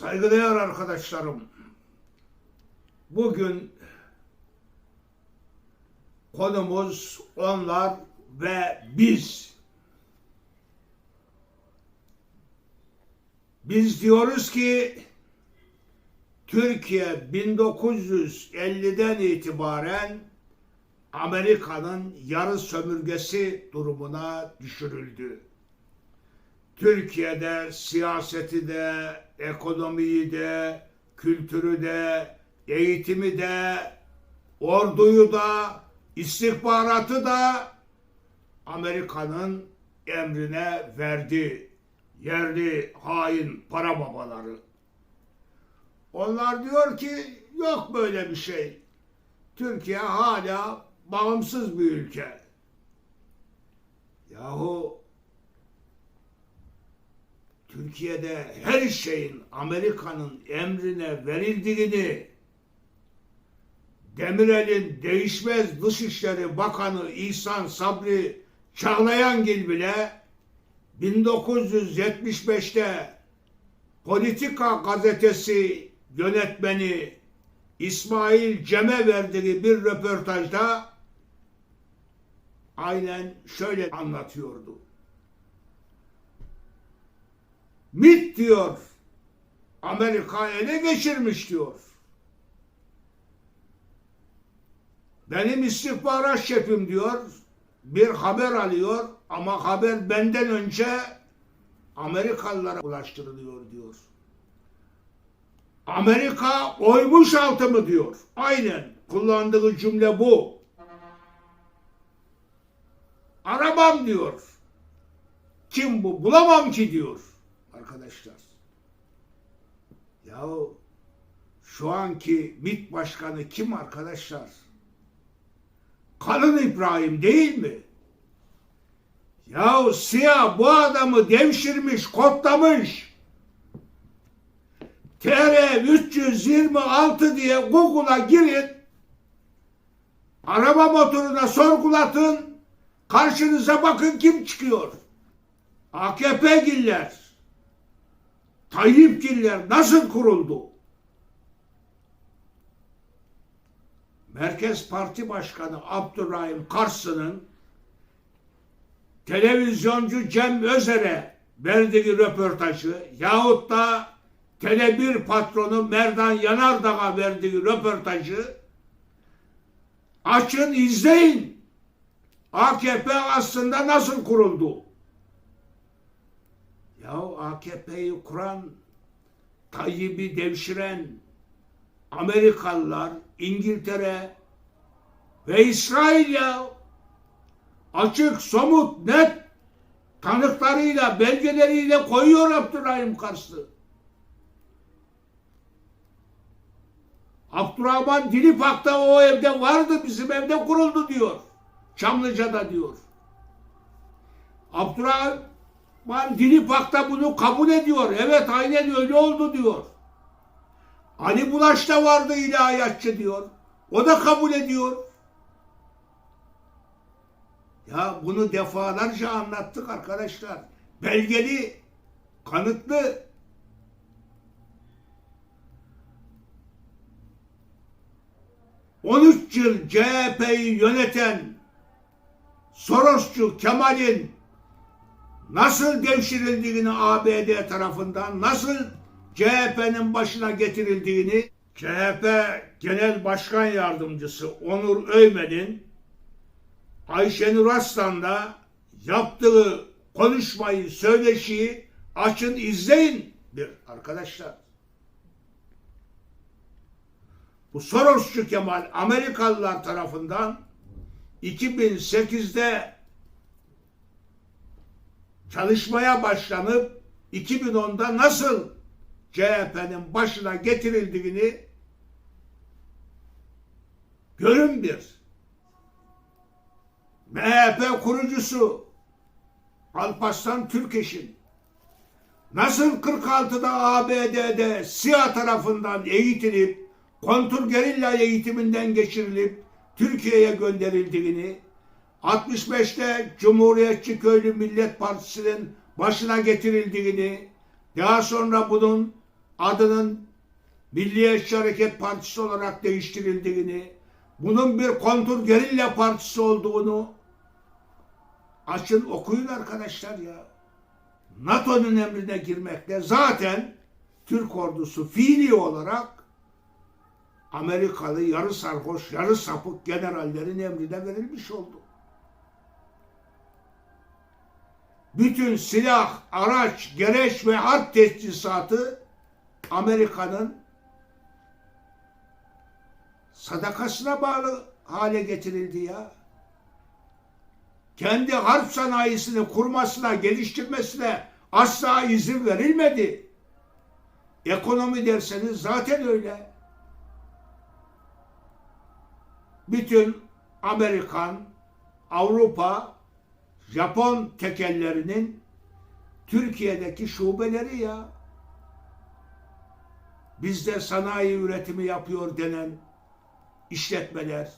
Saygıdeğer arkadaşlarım, bugün konumuz onlar ve biz. Biz diyoruz ki Türkiye 1950'den itibaren Amerika'nın yarı sömürgesi durumuna düşürüldü. Türkiye'de siyaseti de, ekonomiyi de, kültürü de, eğitimi de, orduyu da, istihbaratı da Amerika'nın emrine verdi. Yerli hain para babaları. Onlar diyor ki yok böyle bir şey. Türkiye hala bağımsız bir ülke. Yahu Türkiye'de her şeyin Amerika'nın emrine verildiğini Demirel'in değişmez Dışişleri Bakanı İhsan Sabri Çağlayangil bile 1975'te Politika gazetesi yönetmeni İsmail Cem'e verdiği bir röportajda aynen şöyle anlatıyordu. MIT diyor. Amerika ele geçirmiş diyor. Benim istihbarat şefim diyor. Bir haber alıyor ama haber benden önce Amerikalılara ulaştırılıyor diyor. Amerika oymuş altı mı diyor. Aynen kullandığı cümle bu. Aramam diyor. Kim bu? Bulamam ki diyor arkadaşlar. Yahu şu anki MİT başkanı kim arkadaşlar? Kalın İbrahim değil mi? Yahu siyah bu adamı devşirmiş, kodlamış. TR 326 diye Google'a girin. Araba motoruna sorgulatın. Karşınıza bakın kim çıkıyor. AKP giller. Tayyip giller nasıl kuruldu? Merkez Parti Başkanı Abdurrahim Karsı'nın televizyoncu Cem Özer'e verdiği röportajı yahut da Tele1 patronu Merdan Yanardağ'a verdiği röportajı açın izleyin. AKP aslında nasıl kuruldu? Ya AKP'yi kuran, Tayyip'i devşiren Amerikalılar, İngiltere ve İsrail ya açık, somut, net tanıklarıyla, belgeleriyle koyuyor Abdurrahim Karslı. Abdurrahman Dilipak da o evde vardı, bizim evde kuruldu diyor. Çamlıca'da diyor. Abdurrahman Dilipak da bunu kabul ediyor. Evet aynen öyle oldu diyor. Ali Bulaş da vardı ilahiyatçı diyor. O da kabul ediyor. Ya bunu defalarca anlattık arkadaşlar. Belgeli, kanıtlı. On üç yıl CHP'yi yöneten Sorosçu Kemal'in nasıl devşirildiğini ABD tarafından, nasıl CHP'nin başına getirildiğini CHP Genel Başkan Yardımcısı Onur Öymen'in Ayşenur Aslan'da yaptığı konuşmayı, söyleşiyi açın izleyin bir arkadaşlar. Bu Sorosçu Kemal Amerikalılar tarafından 2008'de çalışmaya başlanıp 2010'da nasıl CHP'nin başına getirildiğini görün bir. MHP kurucusu Alparslan Türkeş'in nasıl 46'da ABD'de SİHA tarafından eğitilip kontrgerilla eğitiminden geçirilip Türkiye'ye gönderildiğini 65'te Cumhuriyetçi Köylü Millet Partisi'nin başına getirildiğini daha sonra bunun adının Milliyetçi Hareket Partisi olarak değiştirildiğini, bunun bir kontur gerilla partisi olduğunu açın okuyun arkadaşlar ya. NATO'nun emrine girmekle zaten Türk ordusu fiili olarak Amerikalı yarı sarhoş, yarı sapık generallerin emrine verilmiş oldu. Bütün silah, araç, gereç ve harp teçhizatı Amerika'nın sadakasına bağlı hale getirildi ya. Kendi harp sanayisini kurmasına, geliştirmesine asla izin verilmedi. Ekonomi derseniz zaten öyle. Bütün Amerikan, Avrupa, Japon tekellerinin Türkiye'deki şubeleri ya. Bizde sanayi üretimi yapıyor denen işletmeler,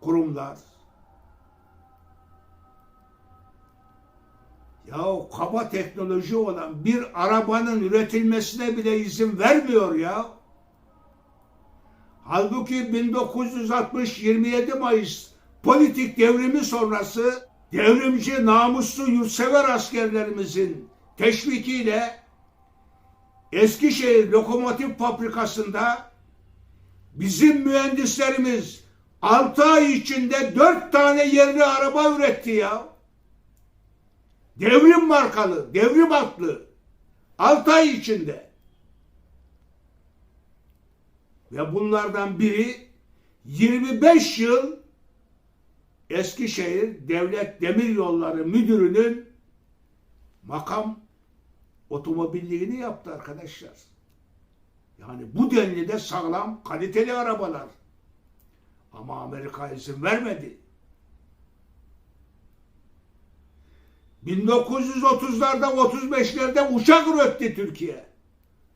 kurumlar. Ya o kaba teknoloji olan bir arabanın üretilmesine bile izin vermiyor ya. Halbuki 1960 27 Mayıs politik devrimi sonrası devrimci, namuslu, yurtsever askerlerimizin teşvikiyle Eskişehir Lokomotiv Fabrikası'nda bizim mühendislerimiz 6 ay içinde 4 tane yerli araba üretti ya. Devrim markalı, devrim atlı. 6 ay içinde. Ve bunlardan biri 25 yıl Eskişehir Devlet Demiryolları Müdürü'nün makam otomobilliğini yaptı arkadaşlar. Yani bu denli de sağlam, kaliteli arabalar. Ama Amerika izin vermedi. 1930'larda 35'lerde uçak üretti Türkiye.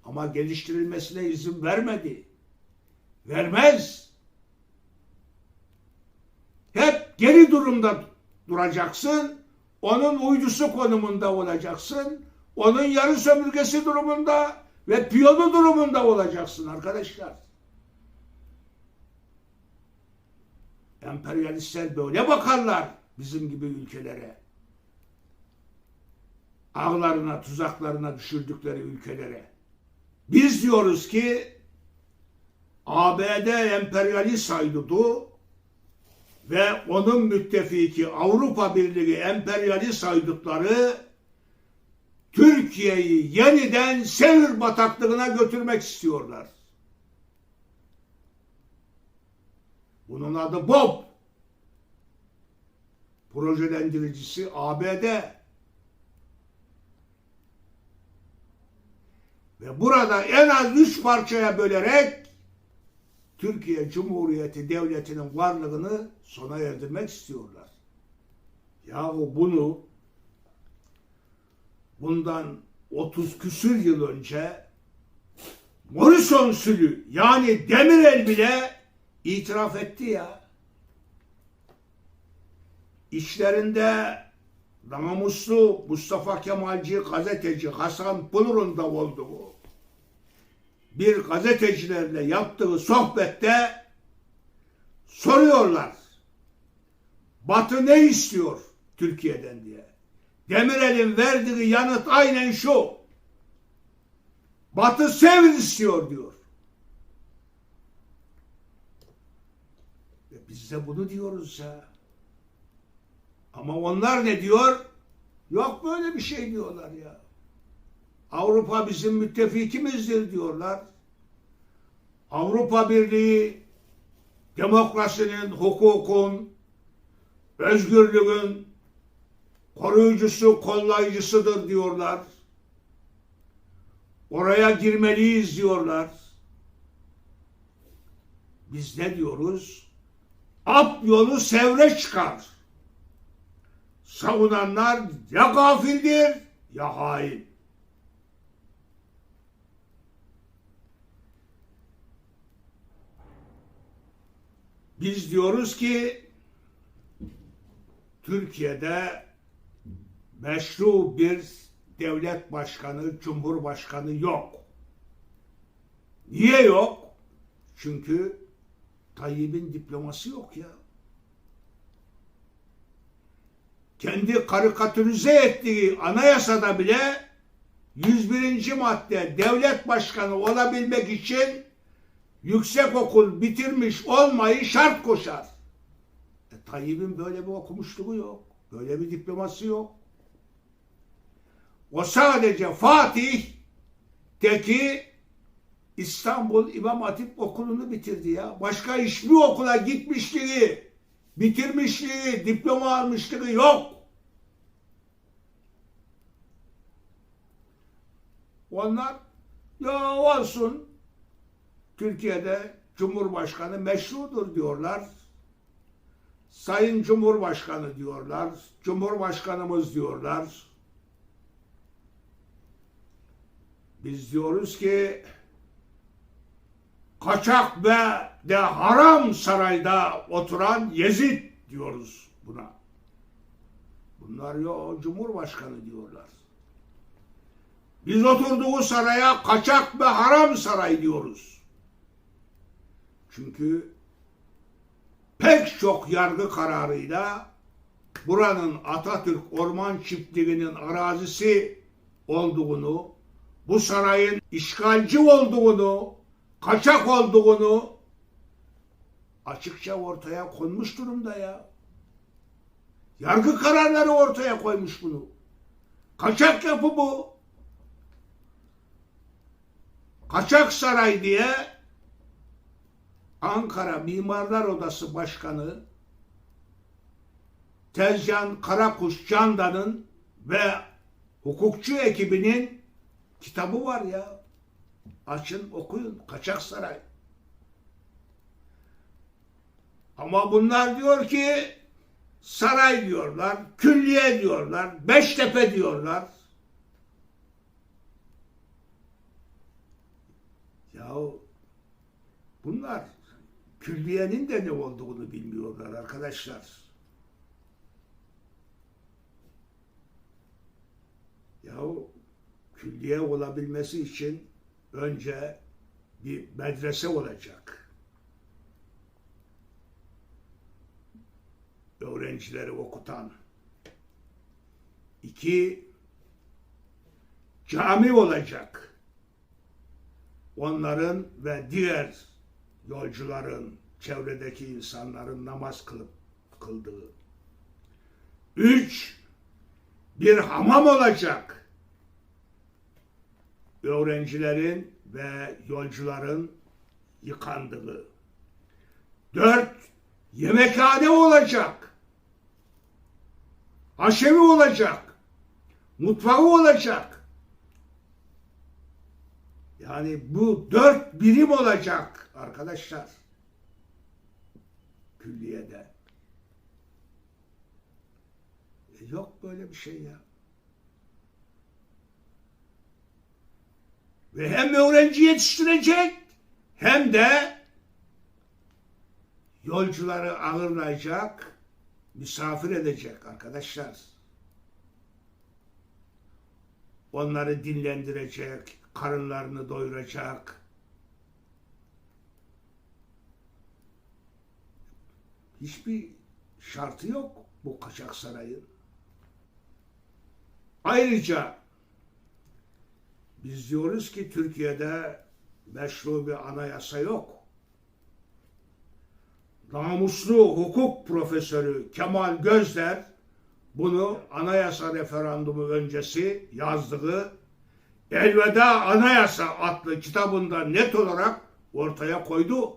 Ama geliştirilmesine izin vermedi. Vermez. Geri durumda duracaksın. Onun uydusu konumunda olacaksın. Onun yarı sömürgesi durumunda ve piyonu durumunda olacaksın arkadaşlar. Emperyalistler böyle bakarlar bizim gibi ülkelere. Ağlarına, tuzaklarına düşürdükleri ülkelere. Biz diyoruz ki ABD emperyalist haydudu ve onun müttefiki Avrupa Birliği emperyalist haydutları Türkiye'yi yeniden Sevr bataklığına götürmek istiyorlar. Bunun adı BOB. Projelendiricisi ABD. Ve burada en az üç parçaya bölerek Türkiye Cumhuriyeti Devleti'nin varlığını sona erdirmek istiyorlar. Yahu bunu bundan 30 küsür yıl önce Morrison sülü yani Demirel bile itiraf etti ya. İşlerinde namuslu Mustafa Kemalci gazeteci Hasan Pınur'un da olduğu bir gazetecilerle yaptığı sohbette soruyorlar. Batı ne istiyor Türkiye'den diye. Demirel'in verdiği yanıt aynen şu. Batı sevin istiyor diyor. Ve biz de bunu diyoruz ya. Ama onlar ne diyor? Yok böyle bir şey diyorlar ya. Avrupa bizim müttefikimizdir diyorlar. Avrupa Birliği demokrasinin, hukukun, özgürlüğün koruyucusu, kollayıcısıdır diyorlar. Oraya girmeliyiz diyorlar. Biz ne diyoruz? Ap yolu sevre çıkar. Savunanlar ya gafildir ya hain. Biz diyoruz ki Türkiye'de meşru bir devlet başkanı, cumhurbaşkanı yok. Niye yok? Çünkü Tayyip'in diploması yok ya. Kendi karikatürize ettiği anayasada bile 101. madde devlet başkanı olabilmek için yüksek okul bitirmiş olmayı şart koşar. E, Tayyip'in böyle bir okumuşluğu yok. Böyle bir diploması yok. O sadece Fatih teki İstanbul İmam Hatip Okulu'nu bitirdi ya. Başka hiçbir okula gitmişliği, bitirmişliği, diploma almışlığı yok. Onlar ya olsun Türkiye'de Cumhurbaşkanı meşrudur diyorlar. Sayın Cumhurbaşkanı diyorlar. Cumhurbaşkanımız diyorlar. Biz diyoruz ki kaçak ve de haram sarayda oturan Yezid diyoruz buna. Bunlar ya Cumhurbaşkanı diyorlar. Biz oturduğu saraya kaçak ve haram saray diyoruz. Çünkü pek çok yargı kararıyla buranın Atatürk Orman Çiftliği'nin arazisi olduğunu, bu sarayın işgalci olduğunu, kaçak olduğunu açıkça ortaya konmuş durumda ya. Yargı kararları ortaya koymuş bunu. Kaçak yapı bu. Kaçak Saray diye Ankara Mimarlar Odası Başkanı Tezcan Karakuş Candan'ın ve hukukçu ekibinin kitabı var ya. Açın okuyun. Kaçak Saray. Ama bunlar diyor ki saray diyorlar, külliye diyorlar, Beştepe diyorlar. Yahu bunlar külliyenin de ne olduğunu bilmiyorlar arkadaşlar. Yahu külliye olabilmesi için önce bir medrese olacak. Öğrencileri okutan. İki, cami olacak onların ve diğer yolcuların, çevredeki insanların namaz kılıp kıldığı. Üç, bir hamam olacak. Öğrencilerin ve yolcuların yıkandığı. Dört, yemekhane olacak. Haşemi olacak. Mutfağı olacak. Yani bu dört birim olacak arkadaşlar. Külliyede. E yok böyle bir şey ya. Ve hem öğrenci yetiştirecek hem de yolcuları ağırlayacak, misafir edecek arkadaşlar. Onları dinlendirecek, karınlarını doyuracak. Hiçbir şartı yok bu kaçak sarayın. Ayrıca biz diyoruz ki Türkiye'de meşru bir anayasa yok. Namuslu hukuk profesörü Kemal Gözler bunu anayasa referandumu öncesi yazdığı Elveda Anayasa adlı kitabında net olarak ortaya koydu.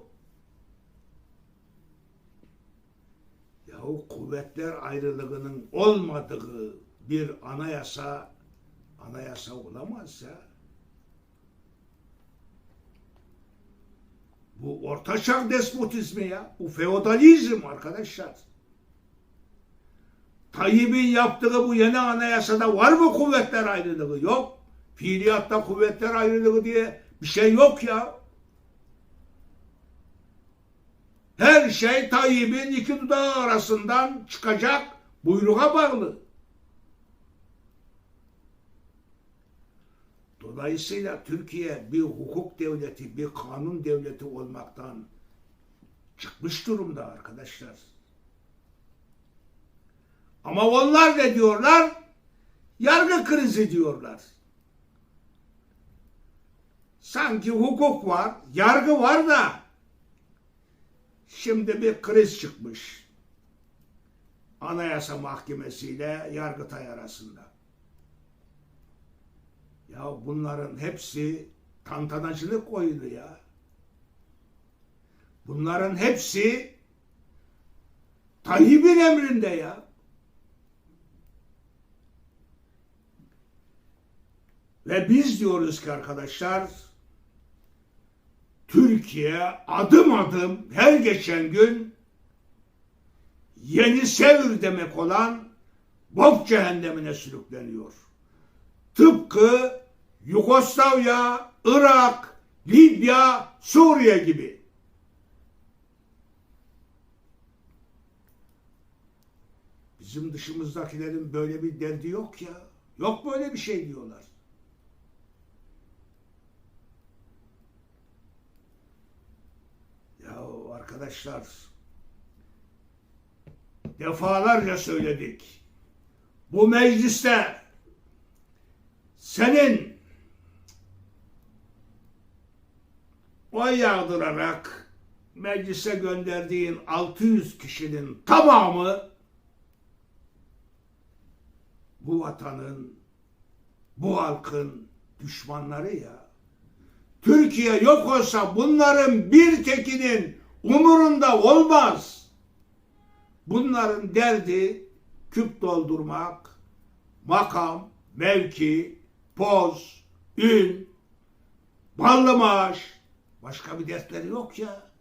Yahu kuvvetler ayrılığının olmadığı bir anayasa anayasa olamaz ya. Bu ortaçağ despotizmi ya. Bu feodalizm arkadaşlar. Tayyip'in yaptığı bu yeni anayasada var mı kuvvetler ayrılığı? Yok. Fiiliyatta kuvvetler ayrılığı diye bir şey yok ya. Her şey Tayyip'in iki dudağı arasından çıkacak buyruğa bağlı. Dolayısıyla Türkiye bir hukuk devleti, bir kanun devleti olmaktan çıkmış durumda arkadaşlar. Ama onlar ne diyorlar? Yargı krizi diyorlar. Sanki hukuk var, yargı var da şimdi bir kriz çıkmış. Anayasa Mahkemesi ile Yargıtay arasında. Ya bunların hepsi tantanacılık oyunu ya. Bunların hepsi Tayyip'in emrinde ya. Ve biz diyoruz ki arkadaşlar Türkiye adım adım her geçen gün yeni Sevr demek olan bok cehennemine sürükleniyor. Tıpkı Yugoslavya, Irak, Libya, Suriye gibi. Bizim dışımızdakilerin böyle bir derdi yok ya. Yok böyle bir şey diyorlar. Ya arkadaşlar defalarca söyledik. Bu mecliste senin oy yağdırarak meclise gönderdiğin 600 kişinin tamamı bu vatanın, bu halkın düşmanları ya. Türkiye yok olsa bunların bir tekinin umurunda olmaz. Bunların derdi küp doldurmak, makam, mevki, poz, ün, ballı maaş. Başka bir dertleri yok ya.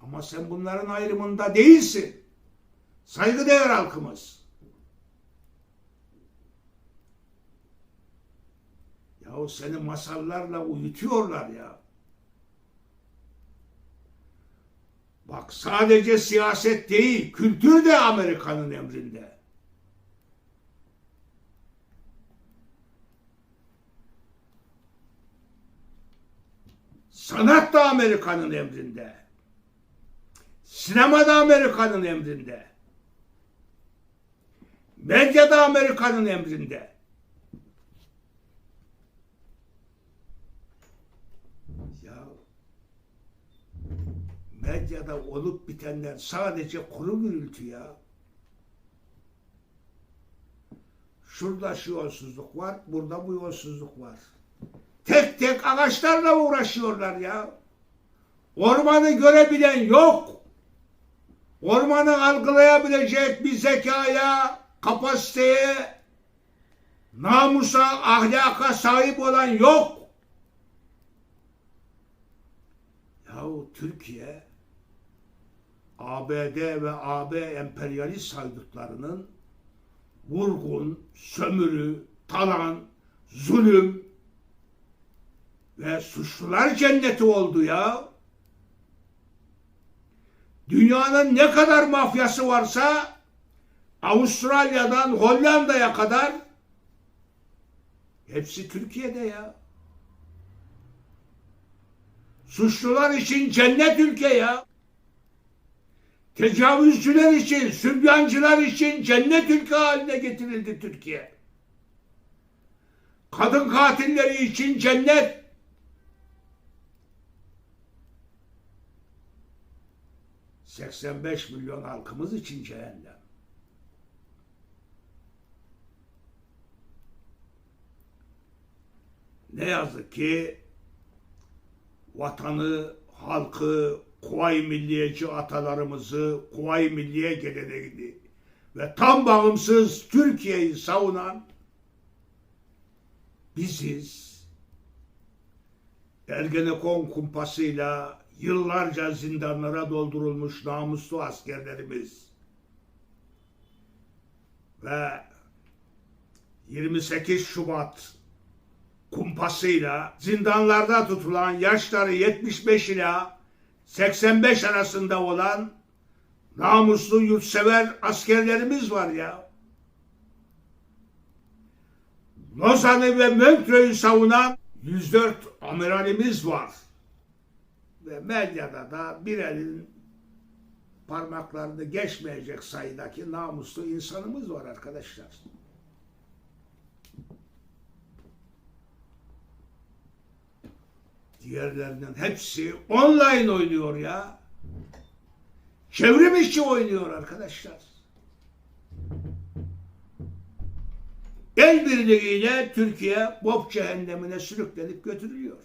Ama sen bunların ayrımında değilsin. Saygıdeğer halkımız. Yahu seni masallarla uyutuyorlar ya. Bak sadece siyaset değil, kültür de Amerika'nın emrinde. Sanat da Amerika'nın emrinde. Sinema da Amerika'nın emrinde. Medya da Amerika'nın emrinde. Ya medyada olup bitenler sadece kuru gürültü ya. Şurada şu yolsuzluk var, burada bu yolsuzluk var. Tek tek ağaçlarla uğraşıyorlar ya. Ormanı görebilen yok. Ormanı algılayabilecek bir zekaya, kapasiteye, namusa, ahlaka sahip olan yok. Yahu Türkiye ABD ve AB emperyalist saydıklarının vurgun, sömürü, talan, zulüm ve suçlular cenneti oldu ya. Dünyanın ne kadar mafyası varsa Avustralya'dan Hollanda'ya kadar hepsi Türkiye'de ya. Suçlular için cennet ülke ya. Tecavüzcüler için, sübyancılar için cennet ülke haline getirildi Türkiye. Kadın katilleri için cennet. ...85 milyon halkımız için cehennem. Ne yazık ki vatanı, halkı, Kuvayi Milliyeci atalarımızı, Kuvayi Milliye geleneğini ve tam bağımsız Türkiye'yi savunan biziz. Ergenekon kumpasıyla yıllarca zindanlara doldurulmuş namuslu askerlerimiz ve 28 Şubat kumpasıyla zindanlarda tutulan yaşları 75 ila 85 arasında olan namuslu yurtsever askerlerimiz var ya. Lozan'ı ve Montreux'u savunan 104 amiralimiz var. Ve medyada da bir elin parmaklarını geçmeyecek sayıdaki namuslu insanımız var arkadaşlar. Diğerlerinin hepsi online oynuyor ya. Çevrim içi oynuyor arkadaşlar. El birliğiyle Türkiye bok cehennemine sürüklenip götürülüyor.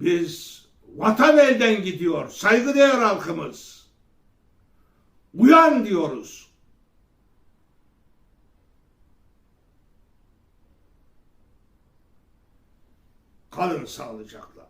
Biz vatan elden gidiyor. Saygıdeğer halkımız. Uyan diyoruz. Kalın sağlıcakla.